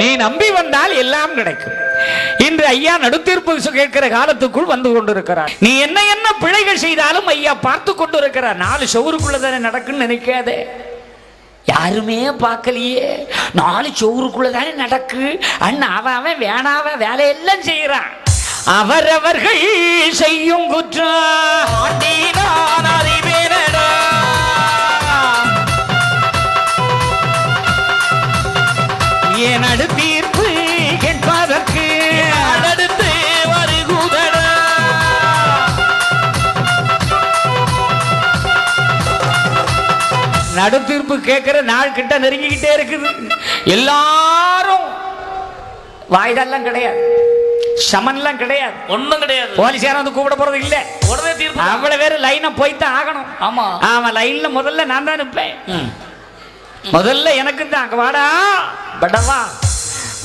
நீ நம்பி வந்தால் எல்லாம் கிடைக்கும். இன்று ஐயா நடுத்தீர்ப்பு கேட்கிற காலத்துக்குள் வந்து கொண்டிருக்கிறார். நீ என்ன என்ன பிழைகள் செய்தாலும் ஐயா பார்த்து கொண்டிருக்கிறார். நாலு சவுருக்குள்ள தானே நடக்குன்னு நினைக்காதே. யாருமே பார்க்கலையே. நாலு சவுருக்குள்ள தானே நடக்கு. அண்ணா அவன் அவன் வேணாவ வேலையெல்லாம் செய்யறான் அவரவர்கள் செய்யும் குற்றம். அறிவேனடா. என் தீர்ப்பு கேட்பதற்கு அடுத்து வருகுதடா? நடுத்தீர்ப்பு கேட்கிற நாள் கிட்ட நெருங்கிக்கிட்டே இருக்குது. எல்லாரும் வாய்தெல்லாம் கிடையாது. சமன்லாம் கிடையாது. ஒண்ணும் கிடையாது. போலீஸார வந்து கூப்பிட போறது இல்ல. உடனே தீர்ப்பு. அவ்வளவு பேர் லைனை போய்த்தான் ஆகணும். ஆமா. ஆமா லைன்ல முதல்ல நான் தான் நிற்பேன் முதல்ல எனக்கு தான். அங்க வாடா. படவா.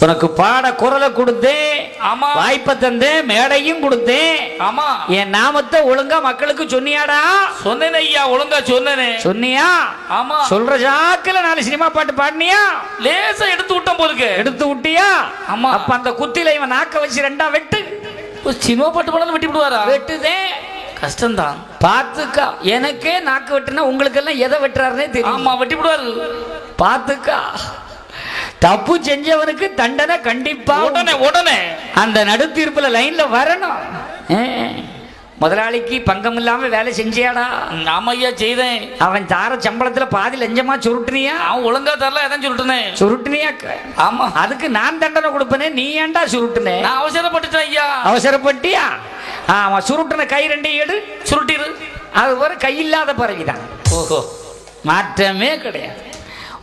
உனக்கு பாட குரலை கொடுத்தேன் ஆமா. வாய்ப்பை தந்தேன் மேடையும் கொடுத்தேன். ஆமா. என் நாமத்தை ஒழுங்கா மக்களுக்கு சொன்னியாடா? சொன்னேனே ஐயா ஒழுங்கா சொன்னேனே. சொன்னியா? ஆமா. சொல்ற ஜாக்கில் நாலு சினிமா பாட்டு பாடினியா? லேசா எடுத்து விட்டோம் போலுக்கு எடுத்து விட்டியா? ஆமா. அப்ப அந்த குத்தில இவன் நாக்க வச்சு ரெண்டா வெட்டு. சினிமா பாட்டு பண்ணாலும் வெட்டி விடுவாரா? வெட்டுதே. கஷ்டம்தான். பாத்துக்கா எனக்கே நாக்கு வெட்டுனா உங்களுக்கு எல்லாம் எதை வெட்டுறாருனே தெரியும். ஆமா வெட்டி விடுவாரு. பாத்துக்கா தப்பு செஞ்சவனுக்கு தண்டனை கண்டிப்பா உடனே உடனே. அந்த நடுத்தீர்ப்புல லைன்ல வரணும். முதலாளிக்கு பங்கம் இல்லாம வேலை செஞ்சியாடா. ஐயா செய்தேன். அவன் தார சம்பளத்துல பாதி லஞ்சமா சுருட்டுனியா? அவன் ஒழுங்கா தரல எதான் சொல்லிட்டேனே சுருட்டுனியா? ஆமா. அதுக்கு நான் தண்டனை கொடுப்பனே நீ ஏன்டா சுருட்டுனே? நான் அவசரப்பட்டுட்டேன் ஐயா. அவசரப்பட்டியா? ஆமா சுருட்டுன கை ரெண்டையும் எடு. சுருட்டிரு. அது ஒரு கையில்லாத பறவைதான் ஓஹோ. மாற்றமே கிடையாது.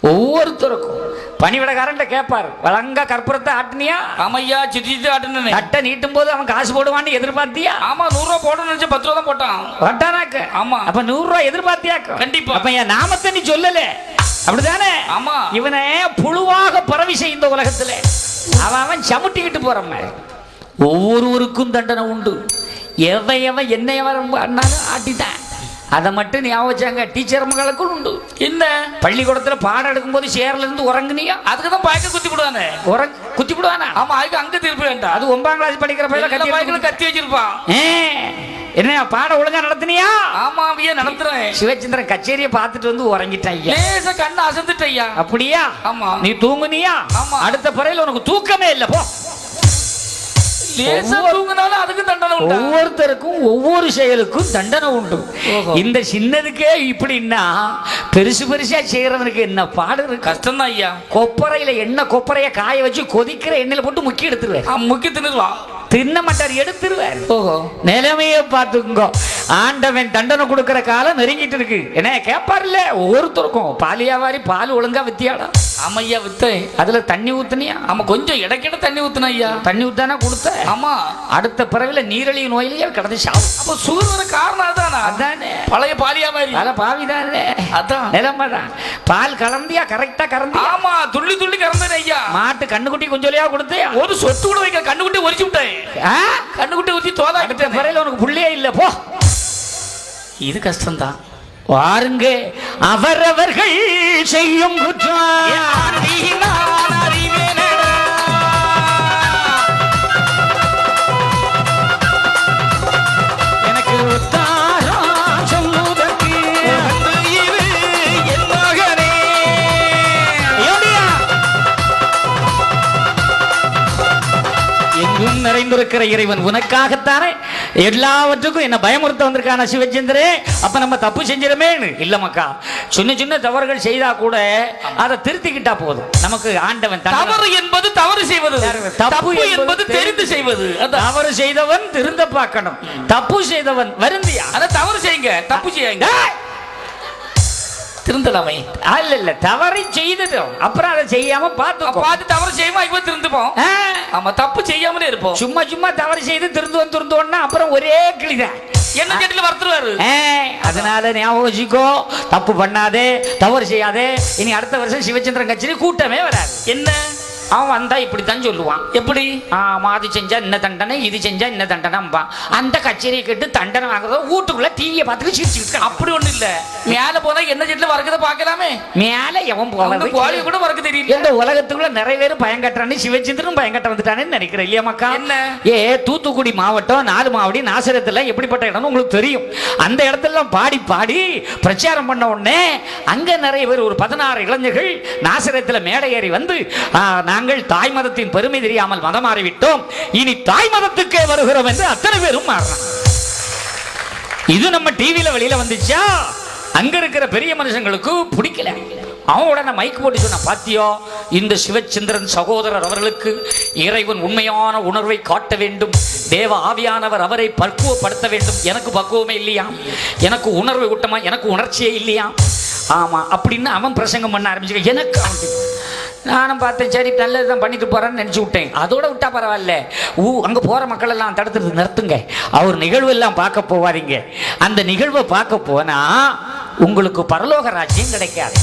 ஒவ்வொருத்தருக்கும் பணிவிடக்காரன்ட்ட கேட்பாரு வழங்கா கற்பூரத்தை ஆட்டினியா? ஆமா ஐயா சித்தி ஆட்டுனே தட்டை நீட்டும் போது அவன் காசு போடுவான்னு எதிர்பார்த்தியா? ஆமா நூறு ரூபா போடணும்னு நினைச்சேன் பத்து ரூபா தான் போட்டான். வட்டானாக்க. ஆமா. அப்ப நூறு ரூபாய் எதிர்பார்த்தியாக்க? கண்டிப்பா. அப்ப என் நாமத்தை நீ சொல்லல. அப்படிதானே ஆமா. இவனை புழுவாக பரவி செய்ய இந்த உலகத்துல. அவன் அவன் சமுட்டிக்கிட்டு போறான் ஒவ்வொருவருக்கும் தண்டனை உண்டு. எவன் எவன் என்ன எவன் பண்ணாலும் ஆட்டிட்டான் அதை மட்டும் ஞாபகம் வச்சாங்க. டீச்சர் மகளுக்கும் உண்டு. என்ன? பள்ளிக்கூடத்துல பாடம் எடுக்கும்போது சேர்ல இருந்து உறங்குனியா? அதுக்கு தான் பாய்க்க குத்தி விடுவானே. உறங் குத்தி விடுவானா? ஆமா அதுக்கு அங்க திருப்பி வேண்டாம். அது ஒன்பதாம் கிளாஸ் படிக்கிற பையல கத்தி பாய்க்கலும் கத்தி வச்சிருப்பான் என்ன பாடம் ஒழுங்கா நடத்தினியா? ஆமா ஐயா நடத்துறேன். சிவச்சந்திரன் கச்சேரியை பார்த்துட்டு வந்து உறங்கிட்டான் லேசா கண்ணு அசந்துட்ட ஐயா. அப்படியா? ஆமா. நீ தூங்குனியா? ஆமா. அடுத்த பிறையில உனக்கு தூக்கமே இல்ல போ. ஒவ்வொருத்தருக்கும் ஒவ்வொரு செயலுக்கும் தண்டனை உண்டு. இந்த சின்னதுக்கே இப்படின்னா பெருசு பெருசா செய்யறவனுக்கு என்ன பாடு இருக்கு? கஷ்டம் தான் ஐயா. கொப்பரையில எண்ணெய் கொப்பரைய காய வச்சு கொதிக்கிற எண்ணெயில போட்டு முக்கி எடுத்துருவார் ஆ, முக்கி தின்னுருவான் தின்ன மாட்டார் எடுத்துருவார் ஓஹோ. நிலைமையை பார்த்துக்கோ ஆண்டவன் தண்டனை கொடுக்கிற காலம் நெருங்கிட்டு இருக்கு. என்ன கேட்பார்ல ஒவ்வொருத்தருக்கும். பால் வியாபாரி பால் ஒழுங்கா வித்தியாடா. ஆமா ஐயா வித்தேன் அதுல தண்ணி ஊத்துனியா? ஆமா கொஞ்சம் இடைக்கிட்ட தண்ணி ஊத்துன ஐயா. தண்ணி ஊத்தானா கொடுத்த? ஆமா. அடுத்த பிறவில நீரழிவு நோயிலேயே கிடந்து சாவும் அப்ப வர காரணம் அதானா? அதானே. பழைய பாலியா மாதிரி பல பாவிதானே. அதான். நிலைமைதான் பால் கலந்தியா கரெக்டா கறந்தியா ஆமா துள்ளி துள்ளி கறந்தேன் ஐயா. மாட்டு கண்ணுக்குட்டி கொஞ்சம் கொடுத்தியா ஒரு சொட்டு கூட வைக்க கண்ணுக்குட்டி ஒரிச்சு விட்டேன்? கண்ணுக்குட்டி ஊத்தி அடுத்த தோதாக்கிட்டேன் பிறவில உனக்கு புள்ளையே இல்ல போ. இது கஷ்டம் தான் வாருங்க அவரவர்கள் செய்யும் குற்றம். நிறைந்திருக்கிற இறைவன் உனக்காகத்தானே? எல்லாவற்றுக்கும் என்ன பயமுறுத்த வந்திருக்கான சிவச்சந்திரே? அப்ப நம்ம தப்பு செஞ்சிடமே இல்ல மக்கா சின்ன சின்ன தவறுகள் செய்தா கூட அதை திருத்திக்கிட்டா போதும். நமக்கு ஆண்டவன் தவறு என்பது தவறு செய்வது. தப்பு என்பது தெரிந்து செய்வது. தவறு செய்தவன் திருந்த பார்க்கணும். தப்பு செய்தவன் வருந்தியா? அதான் தவறு செய்யுங்க. தப்பு செய்யுங்க! திருந்தலாமே. அல்ல இல்ல தவறை செய்ததும் அப்புறம் அதை செய்யாம பார்த்து பார்த்து தவறு செய்வோம் இப்போ திருந்துப்போம். ஆமா தப்பு செய்யாமலே இருப்போம். சும்மா சும்மா தவறு செய்து திருந்துவோம் திருந்துவோம்னா அப்புறம் ஒரே கிளிதான். என்ன கேட்டில வறுத்துருவாரு ஏய், அதனால ஞாபகம் வச்சுக்கோ. தப்பு பண்ணாதே தவறு செய்யாதே. இனி அடுத்த வருஷம் சிவச்சந்திரன் கட்சியில கூட்டமே வராது. என்ன? அவன் வந்தா இப்படித்தான் சொல்லுவான். எப்படி? ஆமா அது செஞ்சா இன்ன தண்டனை? இது செஞ்சா இன்ன தண்டனைம்பா அந்த கச்சேரியை கேட்டு தண்டனை வாங்குறத வீட்டுக்குள்ள டிவியை பார்த்துட்டு சிரிச்சுக்கிட்டு அப்படி ஒண்ணு இல்ல. மேல போனா என்ன செட்ல வரக்கத பாக்கலாமே மேல எவன் அந்த கோழி கூட வரக்க தெரியல. இந்த உலகத்துக்குள்ள நிறைய பேர் பயங்கட்டான்னு சிவச்சந்திரன் பயங்கட்ட வந்துட்டானேன்னு நினைக்கிறேன் இல்லையா மக்கா? என்ன? ஏ தூத்துக்குடி மாவட்டம் நாலு மாவடி நாசரத்துல எப்படிப்பட்ட இடம்னு உங்களுக்கு தெரியும். அந்த இடத்துல பாடி பாடி பிரச்சாரம் பண்ண உடனே அங்க நிறைய பேர் ஒரு பதினாறு இளைஞர்கள் நாசரத்துல மேடை ஏறி வந்து ஆ, நாங்கள் தாய் மதத்தின் பெருமை தெரியாமல் மதம் மாறிவிட்டோம் இனி தாய் மதத்துக்கே வருகிறோம் என்று அத்தனை பேரும் மாறினான் இது நம்ம டிவியில வெளியில வந்துச்சா? அங்க இருக்கிற பெரிய மனுஷங்களுக்கு பிடிக்கல. அவன் உடனே மைக் போட்டு சொன்ன பாத்தியோ இந்த சிவச்சந்திரன் சகோதரர் அவர்களுக்கு இறைவன் உண்மையான உணர்வை காட்ட வேண்டும். தேவ ஆவியானவர் அவரை பக்குவப்படுத்த வேண்டும். எனக்கு பக்குவமே இல்லையா? எனக்கு உணர்வு ஊட்டமா எனக்கு உணர்ச்சியே இல்லையா? ஆமா அப்படின்னு அவன் பிரசங்கம் பண்ண ஆரம்பிச்சு எனக்கு அவன் நானும் பார்த்தேன் சரி நல்லது தான் பண்ணிட்டு போறேன்னு நினைச்சு விட்டேன். அதோட விட்டா பரவாயில்ல. ஊ அங்க போற மக்கள் எல்லாம் தடுத்துட்டு நிறுத்துங்க. அவர் நிகழ்வு எல்லாம் பார்க்க போவாதீங்க. அந்த நிகழ்வை பார்க்க போனா உங்களுக்கு பரலோக ராஜ்யம் கிடைக்காது.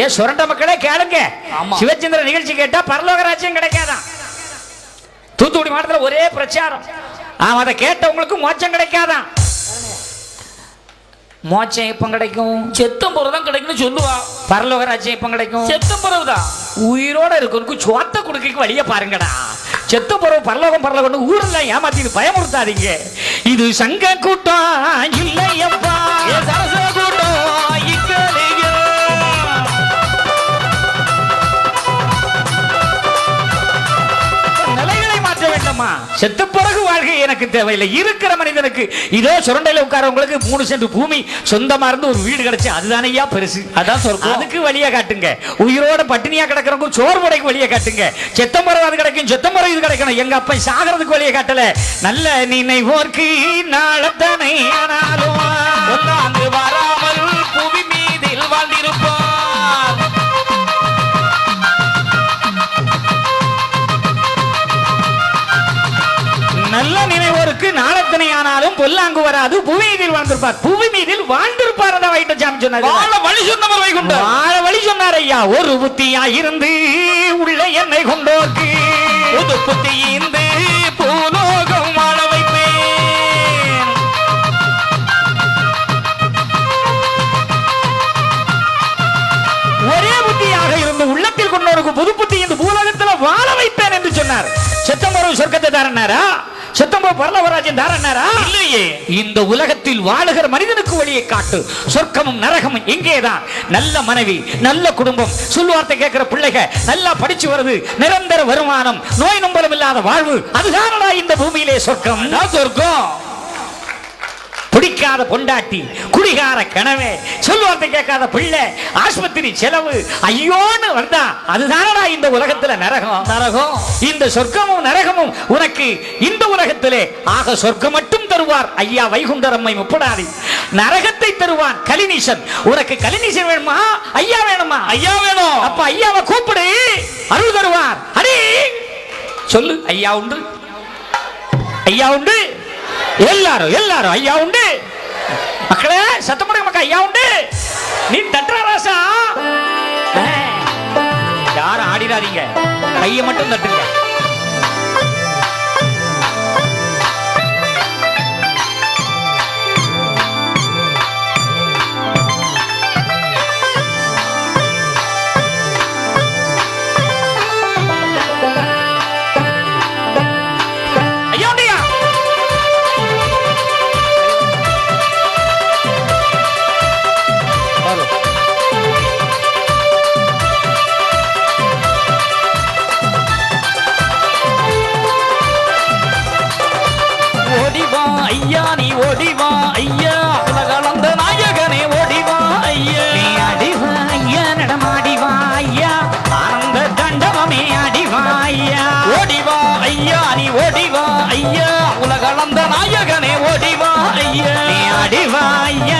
ஏ சுரண்ட மக்களே கேளுங்க. சிவச்சந்திர நிகழ்ச்சி கேட்டா பரலோக ராஜ்யம் கிடைக்காதான். தூத்துக்குடி மாவட்டத்தில் ஒரே பிரச்சாரம். ஆமா அதை கேட்டவங்களுக்கு மோட்சம் கிடைக்காதான். மோட்சம் எப்போ கிடைக்கும்? செத்தம் போறதான் கிடைக்கும்னு சொல்லுவா. பரலோக ராஜ்யம் எப்போ கிடைக்கும்? செத்தம் போறவுதான் உயிரோட இருக்கவனுக்கு சோத்த குடுக்கைக்கு வழிய பாருங்கடா. செத்த பிறகு பரலோகம் பரலோகம் ஊர்ல ஏமாத்தி பயமுறுத்தாதீங்க. இது சங்க கூட்டம் இல்லையப்பா செத்த பிறகு வாழ்க்கை எனக்கு தேவையில்லை. இருக்கிற மனிதனுக்கு இதோ சுரண்டையில உட்காரவங்களுக்கு மூணு சென்ட் பூமி சொந்தமா இருந்து ஒரு வீடு கிடைச்சு அதுதானே ஐயா பெருசு. அதான் சொர்க்கம். அதுக்கு வழியா காட்டுங்க. உயிரோட பட்டினியா கிடக்கிறவங்க சோறு முறைக்கு வழியா காட்டுங்க. செத்தம் முறை அது கிடைக்கும் செத்தம் முறை இது கிடைக்கணும். எங்க அப்பா சாகிறதுக்கு வழியா காட்டல. நல்ல நினைவோர்க்கு நாளத்தனை ஆனாலும் வராமல் புவி நல்ல நினைவோருக்கு நாளத்தனை ஆனாலும் பொல்லாங்கு வராது. புவி மீதில் வாழ்ந்திருப்பார். புவி மீதில் வாழ்ந்திருப்பார் அந்த வைட்ட சாமி சொன்னார். வாழ வழி சொன்னவர் வைகுண்டர் வாழ வழி சொன்னார் ஐயா ஒரு புத்தியா இருந்து உள்ள என்னை கொண்டோர்க்கு. புது புத்தி இந்த பூலோகம் வாழ வைப்பேன். ஒரே புத்தியாக இருந்து உள்ளத்தில் கொண்டோருக்கு புது புத்தி இந்த பூலகத்தில் வாழ வைப்பேன் என்று சொன்னார். செத்தம்பரம் சொர்க்கத்தை தாரனாரா செத்தம்பரம் பரலவராஜன் தாரனாரா இல்லையே. இந்த உலகத்தில் வாழுகிற மனிதனுக்கு வழியை காட்டு. சொர்க்கமும் நரகமும் இங்கேதான். நல்ல மனைவி நல்ல குடும்பம். சொல்வார்த்தை கேட்கிற பிள்ளைக நல்லா படிச்சு வருது நிரந்தர வருமானம் நோய் நம்பலம் இல்லாத வாழ்வு. அதுதானடா இந்த பூமியிலே சொர்க்கம்? சொர்க்கம். பிடிக்காத பொண்டாட்டி குடிகார கனவே சொல்வார்த்தை கேட்காத பிள்ளை ஆஸ்பத்திரி செலவு ஐயோன்னு வந்தா அதுதானடா இந்த உலகத்துல நரகம்? நரகம். இந்த சொர்க்கமும் நரகமும் உனக்கு இந்த உலகத்திலே ஆக சொர்க்கம் மட்டும் தருவார். ஐயா வைகுண்டரம்மை முப்படாதி. நரகத்தை தருவான் கலிநீசன் உனக்கு கலிநீசன் வேணுமா? ஐயா வேணுமா? ஐயா வேணும். அப்ப ஐயாவை கூப்பிடு. அருள் தருவார். அடி. சொல்லு ஐயா உண்டு? ஐயா உண்டு? எல்லாரும் எல்லாரும் ஐயா உண்டு. மக்களே சத்தமுடைய மக்கள் ஐயா உண்டு. நீ தட்டுற ராசா. யாரும் ஆடிடாதீங்க. கையை மட்டும் தட்டுங்க. ஐயா உலகளந்த நாயகனே ஓடிவா ஐயா. நீ அடிவா ஐயா.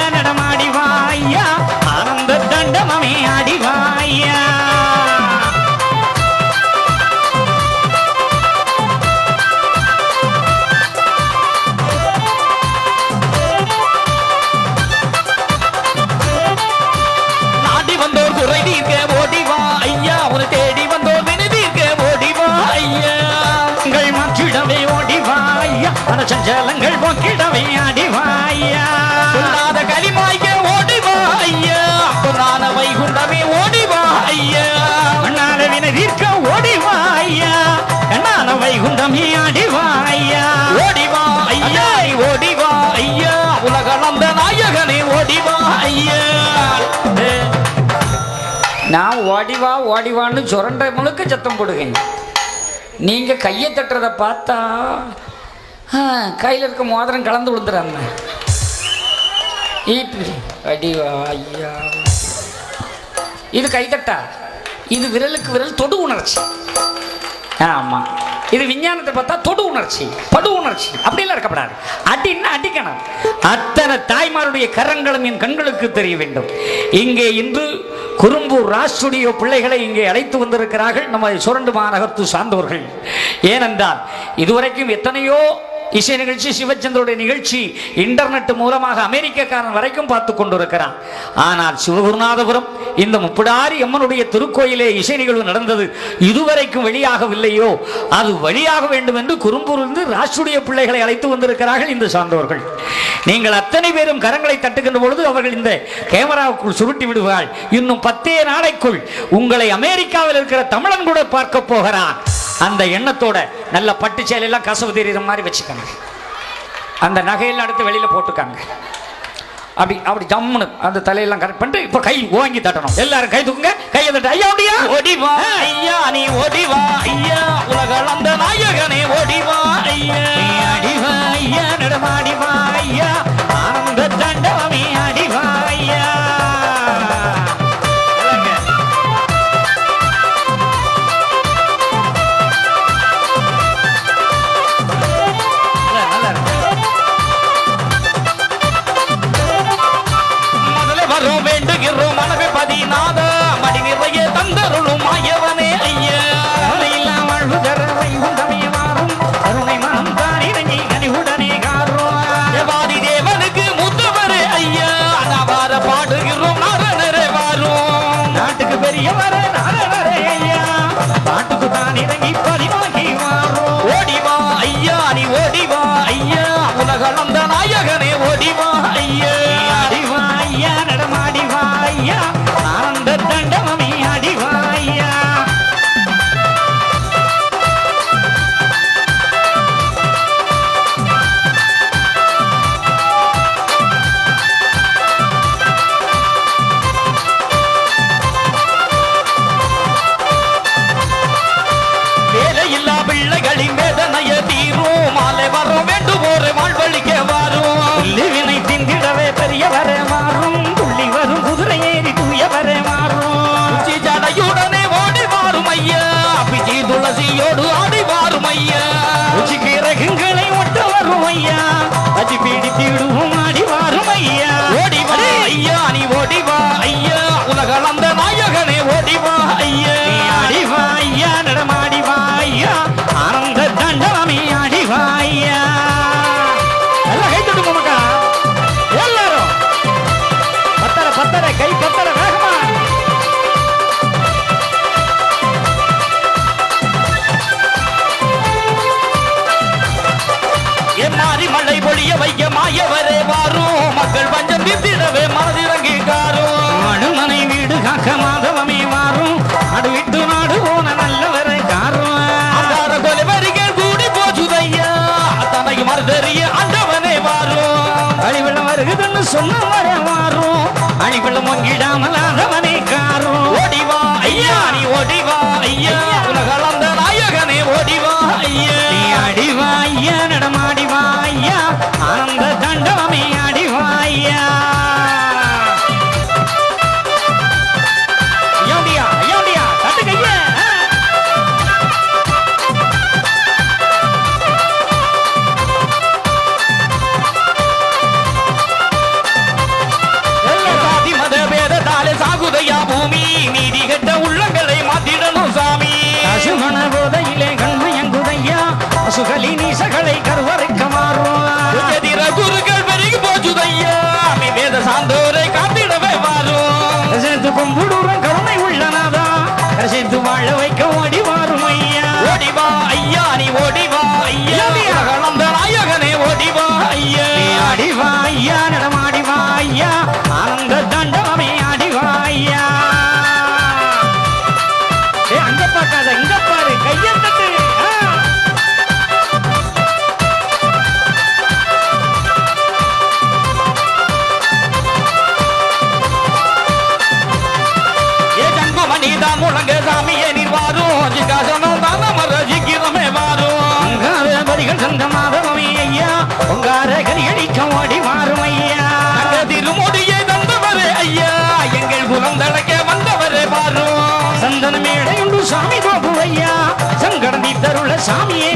சலங்கள் பொக்கிடவே அடிவாயா? சொல்லாத களிமாய்க்க ஓடிவாயா? புராண வைகுண்டமே ஓடிவாயா? மண்ணான வினை தீர்க்க ஓடிவாயா? கண்ணான வைகுண்டமே அடிவாயா? ஓடிவாயா? ஓடிவாயா? உலகளந்த நாயகனே ஓடிவாயா? நான் ஓடிவா ஓடிவான்னு சுரண்டை முழுக்க சத்தம் போடுவேன். நீங்கள் கையை தட்டுறதை பார்த்தா கையில் இருக்க மோதிரம் கலந்து விழுந்துறாங்க இப்படி அடிவா ஐயா இது கைத்தட்டா இது விரலுக்கு விரல் தொடு உணர்ச்சி. ஆமாம் இது விஞ்ஞானத்தை பார்த்தா தொடு உணர்ச்சி படு உணர்ச்சி. அப்படிலாம் இருக்கப்படாது. அடின்னா அடிக்கணும். அத்தனை தாய்மாருடைய கரங்களும் என் கண்களுக்கு தெரிய வேண்டும். இங்கே இன்று குறும்பூர் ராஸ்டுடியோ பிள்ளைகளை இங்கே அழைத்து வந்திருக்கிறார்கள். நம்ம சுரண்டு மாநகரத்து சார்ந்தவர்கள். ஏனென்றால் இதுவரைக்கும் எத்தனையோ இசை நிகழ்ச்சி சிவச்சந்திரோட நிகழ்ச்சி இன்டர்நெட் மூலமாக அமெரிக்கக்காரன் வரைக்கும் பார்த்து கொண்டிருக்கிறான். ஆனால் சிவகுருநாதபுரம் இந்த முப்படாரி அம்மனுடைய திருக்கோயிலே இசை நிகழ்வு நடந்தது இதுவரைக்கும் வெளியாகவில்லையோ? அது வழியாக வேண்டும் என்று குறும்பூரிலிருந்து ராஷ்டிரிய பிள்ளைகளை அழைத்து வந்திருக்கிறார்கள் இந்த சார்ந்தவர்கள் நீங்கள் அத்தனை பேரும் கரங்களை தட்டுகின்ற பொழுது அவர்கள் இந்த கேமராவுக்குள் சுருட்டி விடுவார்கள். இன்னும் பத்தே நாளைக்குள் உங்களை அமெரிக்காவில் இருக்கிற தமிழன் கூட பார்க்க போகிறான். அந்த எண்ணத்தோட நல்ல பட்டு சேலையெல்லாம் கசவு தெரியுற மாதிரி வச்சுக்கணும். அந்த நகையெல்லாம் எடுத்து வெளியில போட்டுக்காங்க. அப்படி அப்படி ஜம்முன்னு அந்த தலையெல்லாம் கரெக்ட் பண்ணிட்டு இப்போ கை ஓங்கி தட்டணும். எல்லாரும் கை தூக்குங்க. கையை தட்டு. ஐயா அப்படியா ஓடிவா ஐயா நீ ஓடிவா ஐயா. உலகளந்த நாயகனே ஓடிவா ஐயா. அடிவா ஐயா நடமாடிவா ஐயா. ஆனந்த தண்டவமே திருமொழி மாறும் ஐயா. திருமொழியை தந்தவரே ஐயா. எங்கள் குலம் தழைக்க வந்தவரே பாரும் சந்தன மேடை உண்டு சாமி பாபு ஐயா. சங்கடம் தருள சாமியே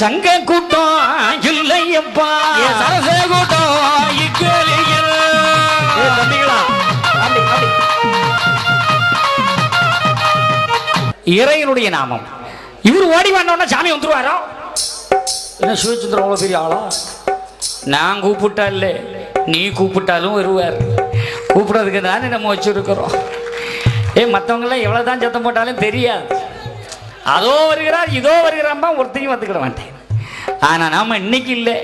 சங்க கூட்டம் இல்லையப்பா சரச கூட்டம். இறைவனுடைய நாமம். இவர் ஓடி வந்தோன்னா சாமி வந்துருவாரோ? என்ன சிவச்சந்திரன் அவ்வளோ பெரிய ஆளா? நான் கூப்பிட்டா இல்லை. நீ கூப்பிட்டாலும் வருவார். கூப்பிடுறதுக்கு தானே நம்ம வச்சிருக்கிறோம். ஏ மற்றவங்களாம் எவ்வளோ தான் சத்தம் போட்டாலும் தெரியாது. அதோ வருகிறார் இதோ வருகிறாம்பா ஒருத்தையும் வந்துக்கிட மாட்டேன். ஆனால் நாம இன்னைக்கு இல்லை.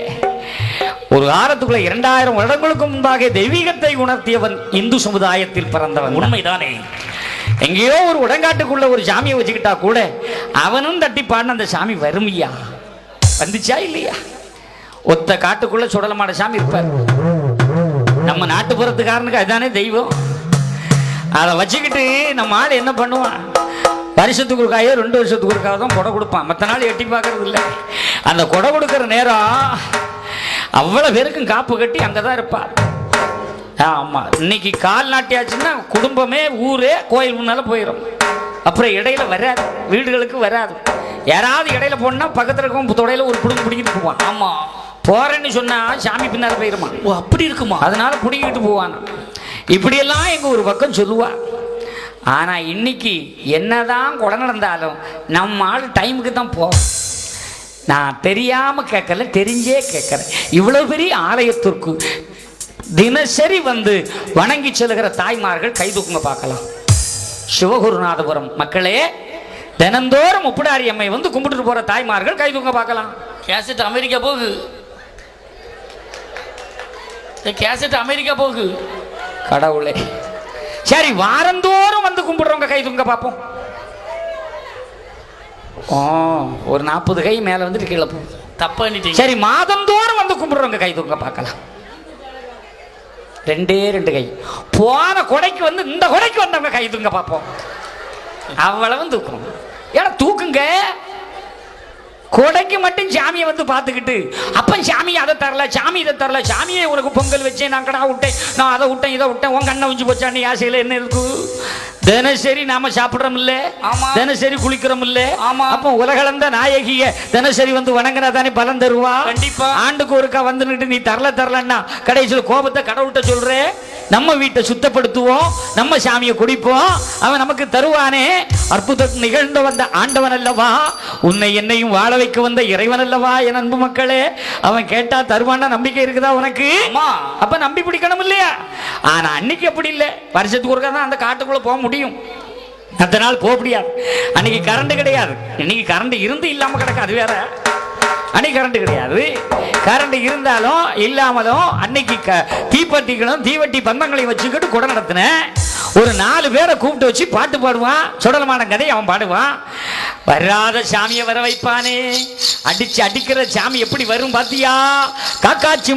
ஒரு காலத்துக்குள்ள இரண்டாயிரம் வருடங்களுக்கு முன்பாக தெய்வீகத்தை உணர்த்தியவன் இந்து சமுதாயத்தில் பிறந்தவன் உண்மைதானே. எங்கேயோ ஒரு உடங்காட்டுக்குள்ள ஒரு சாமியை வச்சுக்கிட்டா கூட அவனும் தட்டி பாடின அந்த சாமி வருமையா? வந்துச்சா இல்லையா? ஒத்த காட்டுக்குள்ள சுடலமாட சாமி இருப்பார். நம்ம நாட்டுப்புறத்துக்காரனுக்கு அதுதானே தெய்வம். அதை வச்சுக்கிட்டு நம்ம ஆள் என்ன பண்ணுவான்? வருஷத்துக்கு ஒருக்காயோ ரெண்டு வருஷத்துக்கு ஒருக்காக தான் கொடை கொடுப்பான். மற்ற நாள் எட்டி பார்க்கறது இல்லை. அந்த கொடை கொடுக்குற நேரம் அவ்வளோ பேருக்கும் காப்பு கட்டி அங்கே தான் இருப்பான் ஆமாம் இன்னைக்கு கால் நாட்டியாச்சுன்னா குடும்பமே ஊரே கோயில் முன்னால போயிடும் அப்புறம் இடையில வராது. வீடுகளுக்கு வராது. யாராவது இடையில போனா பக்கத்துல இருக்கும் தொடையில ஒரு குடும்பம் பிடிக்கிட்டு போவான். ஆமா. போறேன்னு சொன்னா சாமி பின்னால போயிருமா? ஓ அப்படி இருக்குமா? அதனால பிடிக்கிட்டு போவான். இப்படியெல்லாம் எங்க ஒரு பக்கம் சொல்லுவா ஆனா இன்னைக்கு என்னதான் கொலை நடந்தாலும் நம்ம ஆள் டைமுக்கு தான் போ நான் தெரியாம கேட்கல தெரிஞ்சே கேட்கறேன். இவ்வளவு பெரிய ஆலயத்திற்கு தினசரி வந்து வணங்கி செல்கிற தாய்மார்கள் கை தூக்குங்க பார்க்கலாம். சிவகுருநாதபுரம் மக்களே தினந்தோறும் முப்பிடாரி அம்மை வந்து கும்பிட்டுட்டு போற தாய்மார்கள் கை தூங்க பார்க்கலாம். கேசட் அமெரிக்கா போகு. கேசட் அமெரிக்கா போகு. கடவுளே. சரி வாரந்தோறும் வந்து கும்பிடுறவங்க கை தூங்க பார்ப்போம். ஓ ஒரு நாற்பது கை மேலே வந்துட்டு கீழே போகுது தப்பு சரி மாதந்தோறும் வந்து கும்பிடுறவங்க கை தூங்க பார்க்கலாம். ரெண்டே ரெண்டு கை. போன கொடைக்கு வந்து இந்த கொடைக்கு வந்தவங்க கை தூங்க பார்ப்போம். அவ்வளவு தூக்கும். ஏன்னா தூக்குங்க. கொடைக்கு மட்டும் சாமியை வந்து பார்த்துக்கிட்டு அப்பன் சாமி அதை தரல சாமி இதை தரல சாமியை உனக்கு பொங்கல் வச்சேன் நான் கடா விட்டேன் நான் அதை விட்டேன் இதை விட்டேன் உன் கண்ணை உஞ்சு போச்சான்னு ஆசையில் என்ன இருக்கு தினசரி நாம சாப்பிடுறோம் இல்ல. தினசரி குளிக்கிறோம் இல்ல ஆமா. அப்போ உலகளந்த நாயகிய தினசரி வந்து வணங்கினா தானே பலன் தருவா கண்டிப்பா. ஆண்டுக்கு ஒருக்கா வந்துட்டு நீ தரல தரலன்னா கடைசியில் கோபத்தை கடவுள்கிட்ட சொல்ற நம்ம வீட்டை சுத்தப்படுத்துவோம் நம்ம சாமியை குடிப்போம். அவன் நமக்கு தருவானே. அற்புதம் நிகழ்ந்து வந்த ஆண்டவன் அல்லவா உன்னை என்னையும் வாழ வைக்க வந்த இறைவன் அல்லவா என் அன்பு மக்களே. அவன் கேட்டா தருவான்னா நம்பிக்கை இருக்குதா உனக்கு. அப்ப நம்பி பிடிக்கணும் இல்லையா? ஆனா அன்னைக்கு அப்படி இல்லை. வருஷத்துக்கு ஒருக்கா தான் அந்த காட்டுக்குள்ள போக முடியும். மற்ற நாள் போக முடியாது. அன்னைக்கு கரண்ட் கிடையாது. இன்னைக்கு கரண்ட் இருந்து இல்லாம கிடக்கு அது வேற. அன்னைக்கு கரண்ட் கிடையாது. கரண்ட் இருந்தாலும் இல்லாமலும் அன்னைக்கு க- தீப்பெட்டிகளும் தீவட்டி பந்தங்களையும் வச்சுக்கிட்டு குடை நடத்தினேன். ஒரு நாலு பேரை கூப்பிட்டு வச்சு பாட்டு பாடுவான். சுடலமான கதை அவன் பாடுவான். வராத சாமியை வர வைப்பானே. அடிச்சு அடிக்கிற சாமி எப்படி வரும் பாத்தியா? காக்காச்சி